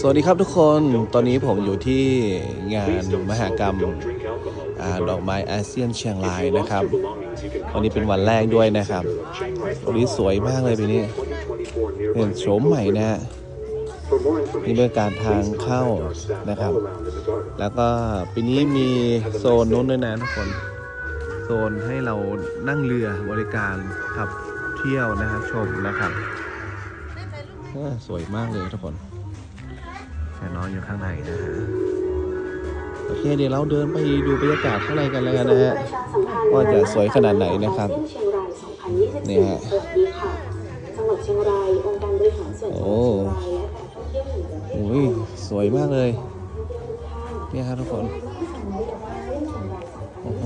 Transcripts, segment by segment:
สวัสดีครับทุกคน ตอนนี้ผมอยู่ที่งานมหกรรมอดอกไม้อาเซียนเชียงรายนะครับ วันนี้เป็นวันแรกด้วยนะครับ วันนี้สวยมากเลยปีนี้เห็นโฉมใหม่นะฮะนี่เป็นการทางเข้านะครับ แล้วก็ปีนี้มีโซนนู้นด้วยนะทุกคน โซนให้เรานั่งเรือบริการขับเที่ยวนะครับชมนะครับ สวยมากเลยทุกคน แค่นอนอยู่ข้างในนะฮะโอเคเดี๋ยวเราเดินไปดูบรรยากาศข้างในกันเลยนะฮะว่าจะสวยขนาดไหนนะครับเชียงราย2024นี่ฮะสวัสดีค่ะจังหวัดเชียงรายองค์การบริหารส่วนจังหวัดโอ้เชียงรายและการท่องเที่ยวแห่งประเทศอุ้ยสวยมากเลยเนี่ยครับทุกคนโอ้โห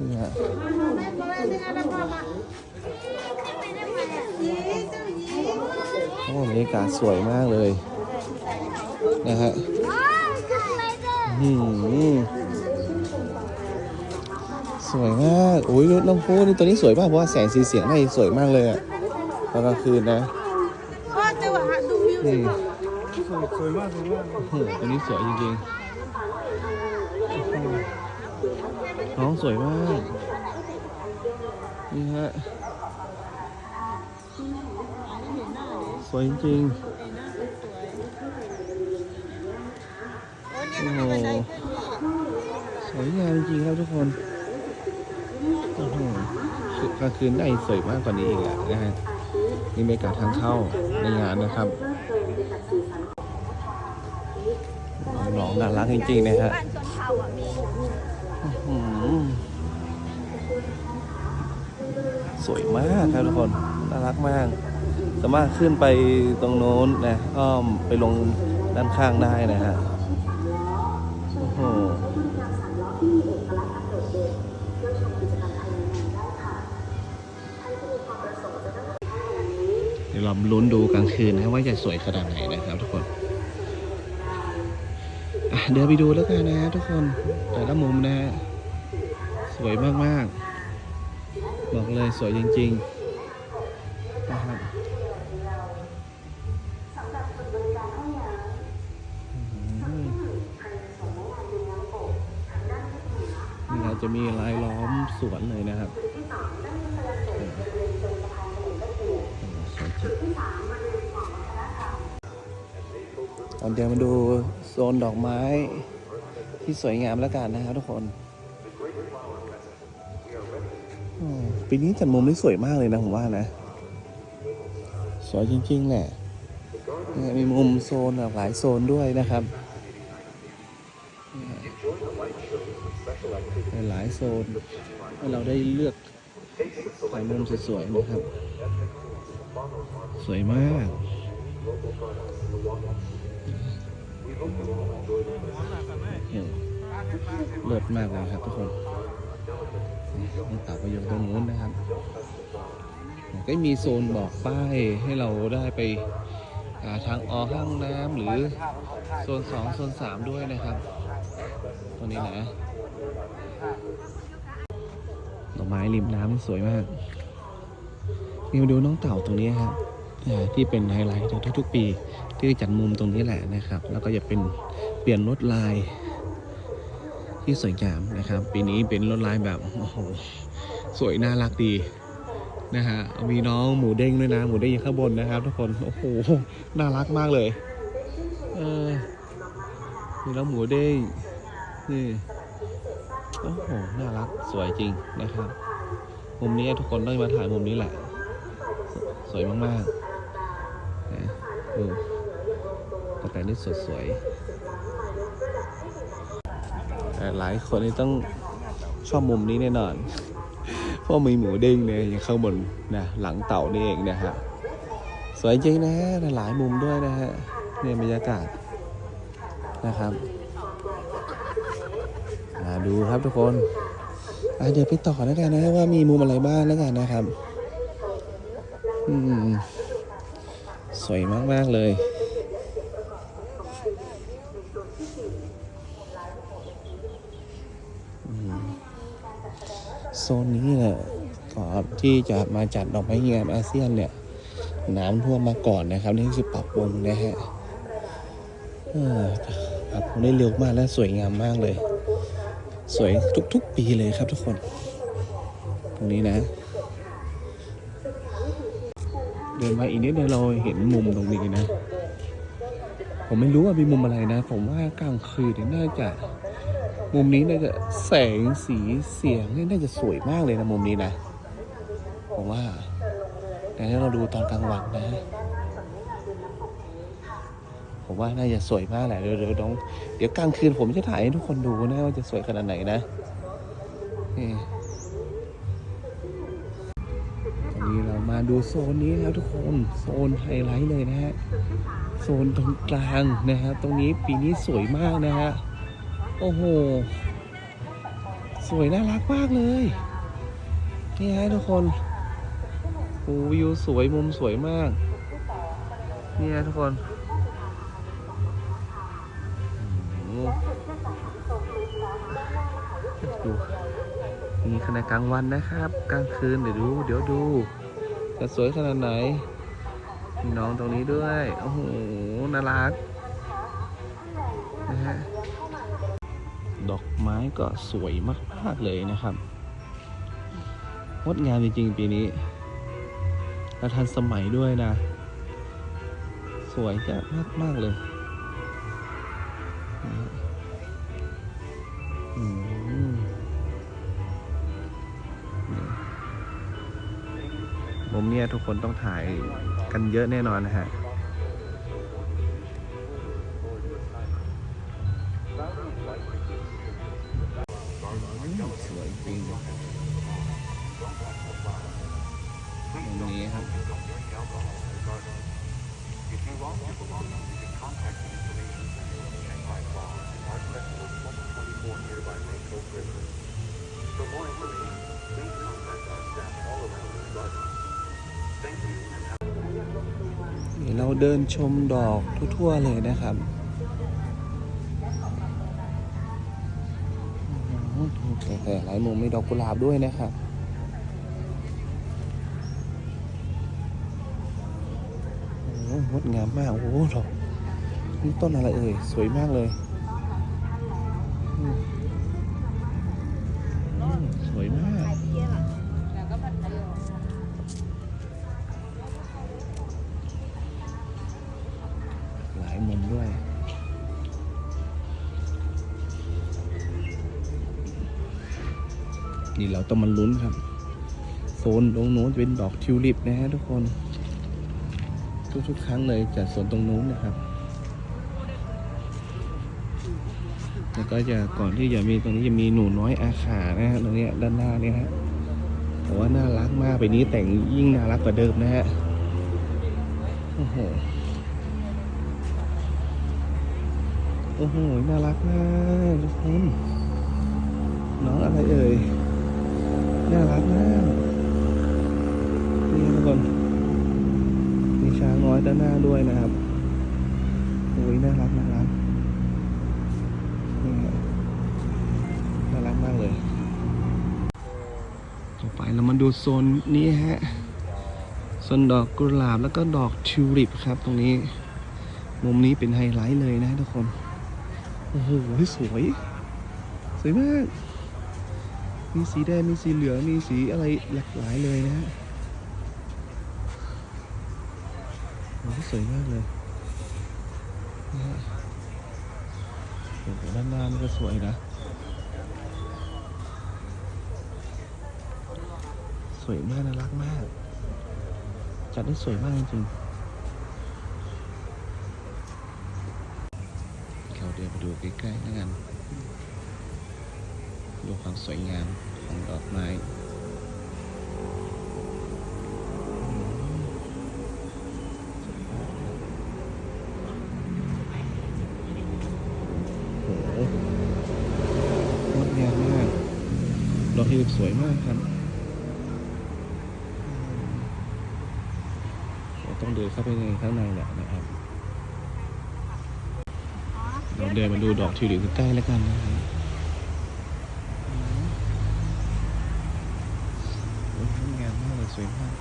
นี่ฮะ อ้บรรยากาศสวยมากเลย นะฮะอืมสวยมากอุ้ยน้องพูนี่ตัวนี้สวยมากเพราะว่าแสงสีเสียงให้สวยมากเลยอะตอนกลางคืนนะก็จะว่าดูวิวอืมสวยมากสวยมากโอ้โหตัวนี้สวยจริงๆน้องสวยมาก นี่ฮะ วยจริงโอ้โหสวยงามจริงครับทุกคนโอ้โหกลางคืนได้สวยมากกว่านี้อีกอะนะฮะนี่บรรยากาศทางเข้าในงานนะครับน้องน่ารักจริงๆนะฮะสวยมากครับทุกคน น่ารักมาก สามารถขึ้นไปตรงโน้นนะอ้อมไปลงด้านข้างได้นะฮะโอ้โหเดี๋ยวเราลุ้นดูกลางคืนนะว่าจะสวยขนาดไหนนะครับทุกคนเดี๋ยวไปดูแล้วกันนะฮะทุกคนแต่ละมุมนะฮะสวยมาก ๆ บอกเลยสวยจริง ๆ นะครับ จะมีลายล้อมสวนเลยนะครับตอนเดี๋ยวมาดูโซนดอกไม้ที่สวยงามแล้วกันนะครับทุกคน ปีนี้จัดมุมได้สวยมากเลยนะผมว่านะ สวยจริงๆแหละ มีมุมโซนหลากหลายโซนด้วยนะครับ หลายโซน ให้เราได้เลือกถ่ายมุมสวยๆนะครับ สวยมากเลิศมากเลยครับทุกคนนี่ต่าก็อยู่ตรงนู้นนะครับ ก็มีโซนบอกป้ายให้เราได้ไปาทางออห้องน้ำหรือโซนสองโซนสามด้วยนะครับ ตรงนี้นะ ดอกไม้ริมน้ำสวยมาก นี่มาดูน้องเต่าตรงนี้ครับที่เป็นไฮไลท์ทุกๆปี ที่จัดมุมตรงนี้แหละนะครับ แล้วก็จะเป็นเปลี่ยนลวดลายที่สวยงามนะครับ ปีนี้เป็นลวดลายแบบโอ้โหสวยน่ารักดีนะฮะมีน้องหมูเด้งด้วยนะ หมูเด้งอยู่ข้างบนนะครับ ทุกคนโอ้โหน่ารักมากเลย เออมีน้องหมูเด้งนี่ โอ้โห น่ารัก สวยจริงนะครับ มุมนี้ทุกคนต้องมาถ่ายมุมนี้แหละ สวยมากๆนะดูกระแตนี่สดสวยแต่หลายคนนี่ต้องชอบมุมนี้แน่นอน เพราะมีหมูเด้งเนี่ยอยู่ข้างบนนะหลังเต่านี่เองนะฮะ สวยจริงนะหลายมุมด้วยนะฮะ เนี่ยบรรยากาศนะครับ ดูครับทุกคนเดี๋ยวไปต่อแล้วกันนะว่ามีมุมอะไรบ้างแล้วกันนะครับอืมสวยมากๆเลย โซนนี้เนี่ยก่อนที่จะมาจัดดอกไม้งามอาเซียนเนี่ย น้ำท่วมมาก่อนนะครับ นี่คือปรับปรุงนะฮะปรับปรุงได้เร็วมากและสวยงามมากเลย สวยทุกๆ ปีเลยครับทุกคน ตรงนี้นะ เดินมาอีกนิดเดียวเราเห็นมุมตรงนี้นะ ผมไม่รู้ว่ามีมุมอะไรนะ ผมว่ากลางคืนน่าจะ มุมนี้น่าจะแสงสีเสียงนี่น่าจะสวยมากเลยนะมุมนี้นะ ผมว่าแต่ถ้าเราดูตอนกลางวันนะ ผมว่าน่าจะสวยมากแหละเดี๋ยวเดี๋ยวน้องเดี๋ยวกลางคืนผมจะถ่ายให้ทุกคนดูนะว่าจะสวยขนาดไหนนะนี่ตอนนี้เรามาดูโซนนี้แล้วทุกคนโซนไฮไลท์เลยนะฮะโซนตรงกลางนะครับตรงนี้ปีนี้สวยมากนะฮะโอ้โหสวยน่ารักมากเลยนี่ฮะทุกคนโอ้วิวสวยมุมสวยมากนี่ฮะทุกคน มีขนาดกลางวันนะครับ กลางคืนเดี๋ยวดู เดี๋ยวดูจะสวยขนาดไหนมีน้องตรงนี้ด้วย โอ้โห น่ารักนะฮะ ดอกไม้ก็สวยมากๆเลยนะครับงดงามจริงๆปีนี้ และทันสมัยด้วยนะ สวยจะมากมากๆเลย มเนี้ยทุกคนต้องถ่ายกันเยอะแน่นอนนะฮะสวยจริงตรงนี้ครับ เราเดินชมดอกทั่วๆเลยนะครับแต่หลายมุมมีดอกกุหลาบด้วยนะครับโอ้โหงดงามมาก โอ้โหดอกนี่ต้นอะไรเอ่ย สวยมากเลย นี่เราต้องมาลุ้นครับ โซนตรงโน้นจะเป็นดอกทิวลิปนะฮะทุกคน ทุกๆครั้งเลยจากสวนตรงนู้นนะครับแล้วก็จะก่อนที่จะมีตรงนี้จะมีหนูน้อยอาขานะฮะตรงนี้ด้านหน้าเนี่ยฮะผมว่าน่ารักมากไปนี้แต่งยิ่งน่ารักกว่าเดิมนะฮะโอ้โหโอ้โหน่ารักมากทุกคนน้องอะไรเอ่ย น่ารักมากนี่ทุกคนมีช้างน้อยด้านหน้าด้วยนะครับโอ้ยน่ารักน่ารักนี่ฮะน่ารักมากเลย ต่อไปเรามาดูโซนนี้ฮะโซนดอกกุหลาบแล้วก็ดอกทิวลิปครับ ตรงนี้ มุมนี้เป็นไฮไลท์เลยนะทุกคน โอ้โหสวย สวยมาก มีสีแดง มีสีเหลือง มีสีอะไรหลากหลายเลยนะฮะโอ้สวยมากเลยนะฮะโอ้โหด้านหน้านี่ก็สวยนะ สวยมากน่ารักมาก จัดได้สวยมากจริงๆเราเดินไปดูใกล้ๆแล้วกัน ดูความสวยงามของดอกไม้งดงามมากดอกทิวลิปสวยมากครับเราต้องเดินเข้าไปในข้างในแหละนะครับ เราเดินมาดูดอกทิวลิปใกล้แล้วกันนะครับโอ้ยงดงามมากเลยสวยมาก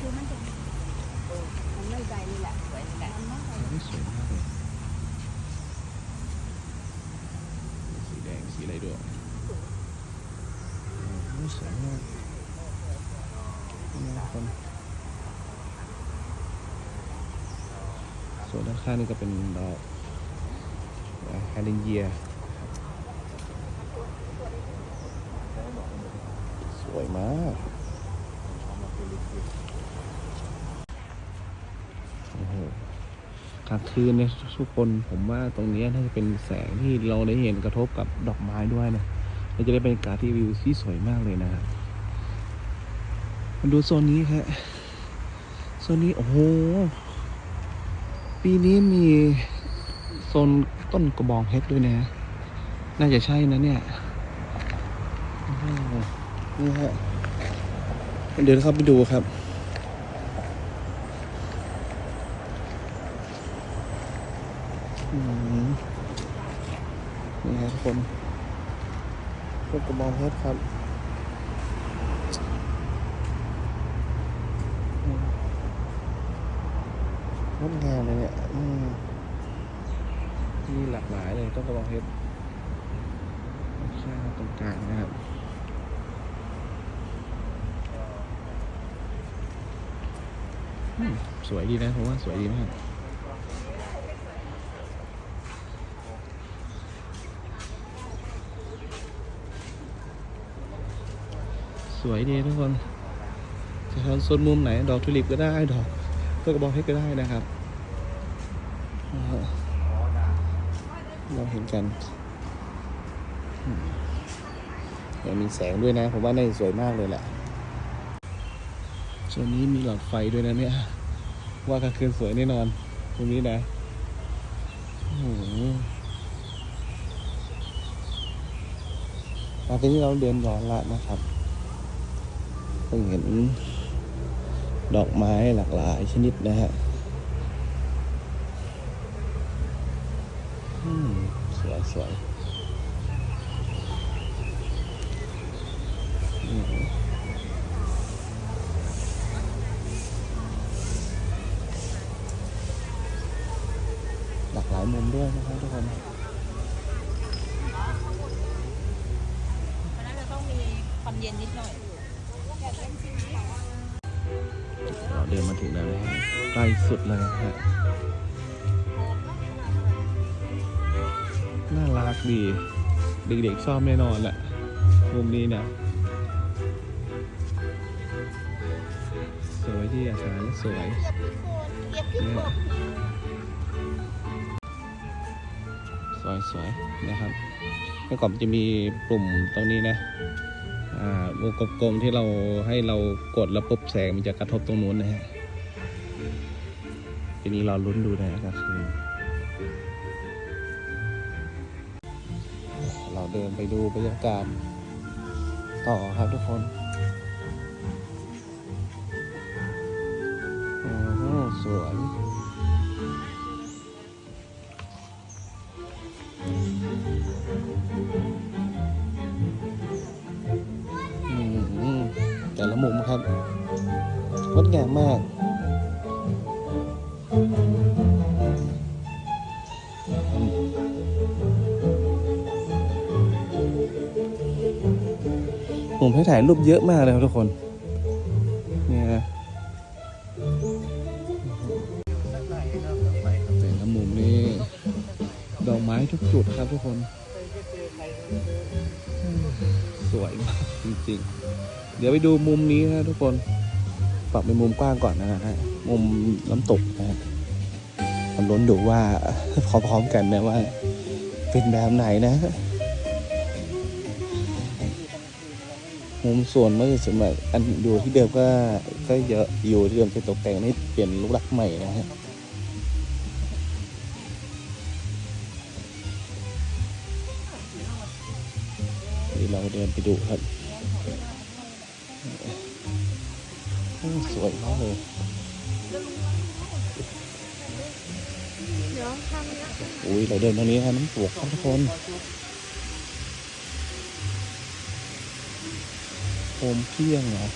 มันไม่ใจนี่แหละสวยนี่แหละนี่สวยมากเลยสีแดงสีอะไรด้วยสวยมากนี่นะคนส่วนด้านข้างนี่ก็เป็นดอกฮารินเยียสวยมากโอ้โห กลางคืนเนี่ยทุกคนผมว่าตรงนี้น่าจะเป็นแสงที่เราได้เห็นกระทบกับดอกไม้ด้วยนะเราจะได้บรรยากาศที่วิวที่สวยมากเลยนะครับมาดูโซนนี้ครับโซนนี้โอ้โหปีนี้มีโซนต้นกระบองเพชรด้วยนะ น่าจะใช่นะเนี่ยนี่ฮะเดี๋ยวเข้าไปดูครับ นี่ฮะทุกคนพวกกระบองเพชรครับงดงามเลยเนี่ยอืมีหลากหลายเลยต้นกระบองเพชรข้างตรงกลางนะครับสวยดีนะผมว่าสวยดีมาก วยดีทุกคนจะทำโซนมุมไหน ดอกทุลิปก็ได้ดอกต้นกระบองเพชรก็ได้นะครับเราเห็นกันอืมเดี๋ยวมีแสงด้วยนะ ผมว่าน่าจะสวยมากเลยแหละส่วนนี้มีหลอดไฟด้วยนะเนี่ย ว่ากลางคืนสวยแน่นอนตรงนี้นะโอ้โหตอนนี้เราเดินย้อนละนะครับ เพิ่งเห็นดอกไม้หลากหลายชนิดนะฮะสวยสวย สุดเลยนะฮะน่ารักดี เด็กๆชอบแน่นอนแหละมุมนี้นะสวยที่อาหารสวยเนี่ยสวยสวยนะครับเมื่อก่อนจะมีปุ่มตรงนี้นะอ่าวงกลมๆที่เราให้เรากดแล้วปุ๊บแสงมันจะกระทบตรงนู้นนะฮะีนี้เราลุ้นดูนะก็คือเราเดินไปดูบรรยากาศต่อครับทุกคนโอ้สวย ถ่ายรูปเยอะมากเลยครับทุกคนเนี่ยนะแต่ละมุมนี่ดอกไม้ทุกจุดครับทุกคน สวยมากจริงๆ เดี๋ยวไปดูมุมนี้นะทุกคน ปรับเป็นมุมกว้างก่อนนะฮะ มุมน้ำตกนะฮะมันล้นดูว่าพร้อมๆกันนะว่า เป็นแบบไหนนะ มุมส่วนเมื่อสมัยอันอยู่ที่เดิมก็ก็เยอะอยู่ที่เดิมจะตกแต่งให้เปลี่ยนรูปลักษณ์ใหม่นะฮะเดี๋ยวเราเดินไปดูครับ สวยมากเลยอุ้ยเราเดินตรงนี้ฮะน้ำตกครับทุกคน โฮมเพียงเหรอ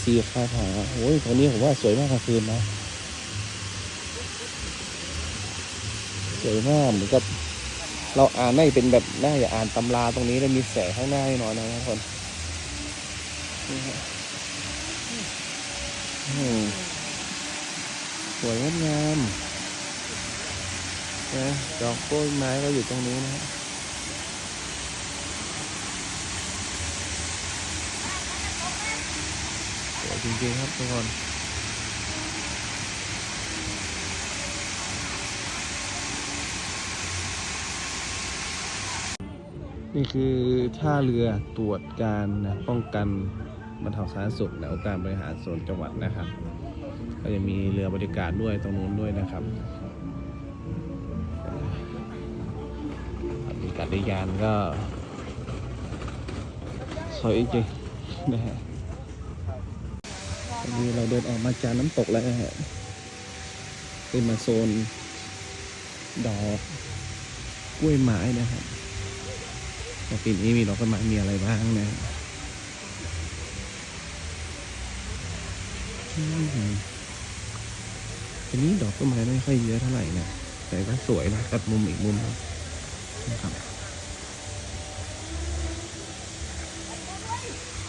ซีคาถาโอ้ยตรงนี้ผมว่าสวยมากกลางคืนนะสวยมากเหมือนกับเราอ่านได้เป็นแบบน่าจะอ่านตำราตรงนี้แล้วมีแสงข้างหน้าให้น่อยนะทุกคนนี่ฮะสวยงดงามนะดอกกล้วยไม้ก็อยู่ตรงนี้นะฮะสวยจ ริงๆครับทุกคนนี่คือท่าเรือตรวจการนะป้องกันบรรเทาสาธารณสุขและองค์การบริหารส่วนจังหวัดนะครับ ก็จะมีเรือบริการด้วยตรงนู้นด้วยนะครับบริการด้ยานก็สวยจริงนะฮะ อนนี้เราเดินออกมาจากน้ำตกแล้วฮะเป็นมาโซน ดอกกล้วยไม้นะครับแต่ปีนี้มีดอกกล้วยไม้มีอะไรบ้างนะทีนี้ดอกกล้วยไม้ไม่ค่อยเยอะเท่าไหร่นะ แต่ก็สวยนะตัดมุมอีกมุมนะครับ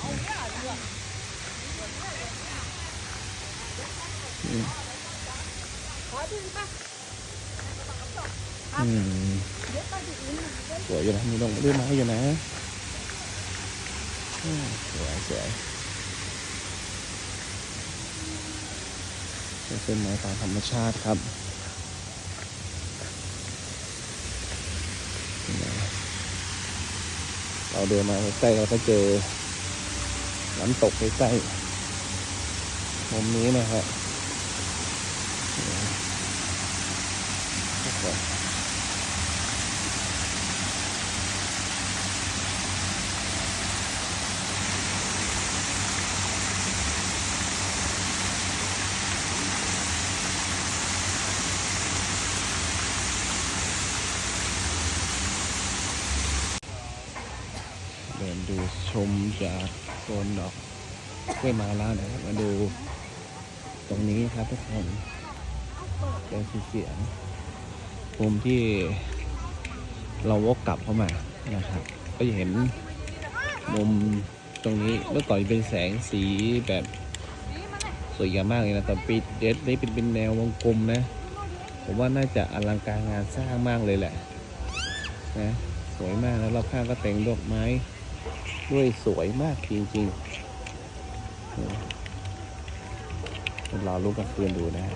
อืมอืม สวยอยู่นะมีดอกด้วยไม้อยู่นะสวยสวยเป็นต้นไม้ตามธรรมชาติครับเราเดินมาใกล้เราก็เจอน้ำตกใกล้ๆมุมนี้นะฮะนี่ เดินดูชมจากโซนดอกกล้วยม้แล้วนะครับ มาดูตรงนี้ครับทุกคน เป็นเสียงมุมที่เราวกกลับเข้ามานะครับ ก็จะเห็นมุมตรงนี้เมื่อก่อนเป็นแสงสีแบบสวยงามมากเลยนะแต่ปีเดสนี้เป็นเป็นแนววงกลมนะ ผมว่าน่าจะอลังการงานสร้างมากเลยแหละนะสวยมากแล้วรอบข้างก็แต่งดอกไม้ด้วยสวยมากจริงๆเรอรูปกลางคืนดูนะฮะ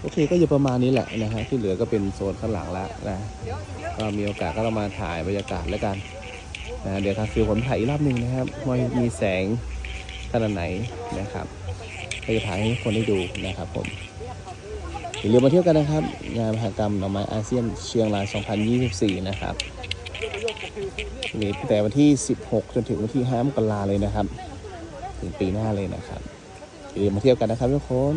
โอเคก็จะประมาณนี้แหละนะฮะที่เหลือก็เป็นโซนข้างหลังแล้วนะก็มีโอกาสก็เรามาถ่ายบรรยากาศแล้วกันนะเดี๋ยวทางฟิวผมถ่ายอีกรอบหนึ่งนะครับว่ามีแสงขนาดไหนนะครับก็จะถ่ายให้ทุกคนได้ดูนะครับผมอย่าลืมมาเที่ยวกันนะครับ งานมหกรรมดอกไม้อาเซียนเชียงราย 2024 นะครับมีตั้งแต่วันที่ 16 จนถึงวันที่5มกราเลยนะครับ ถึงปีหน้าเลยนะครับอย่าลืมมาเที่ยวกันนะครับทุกคน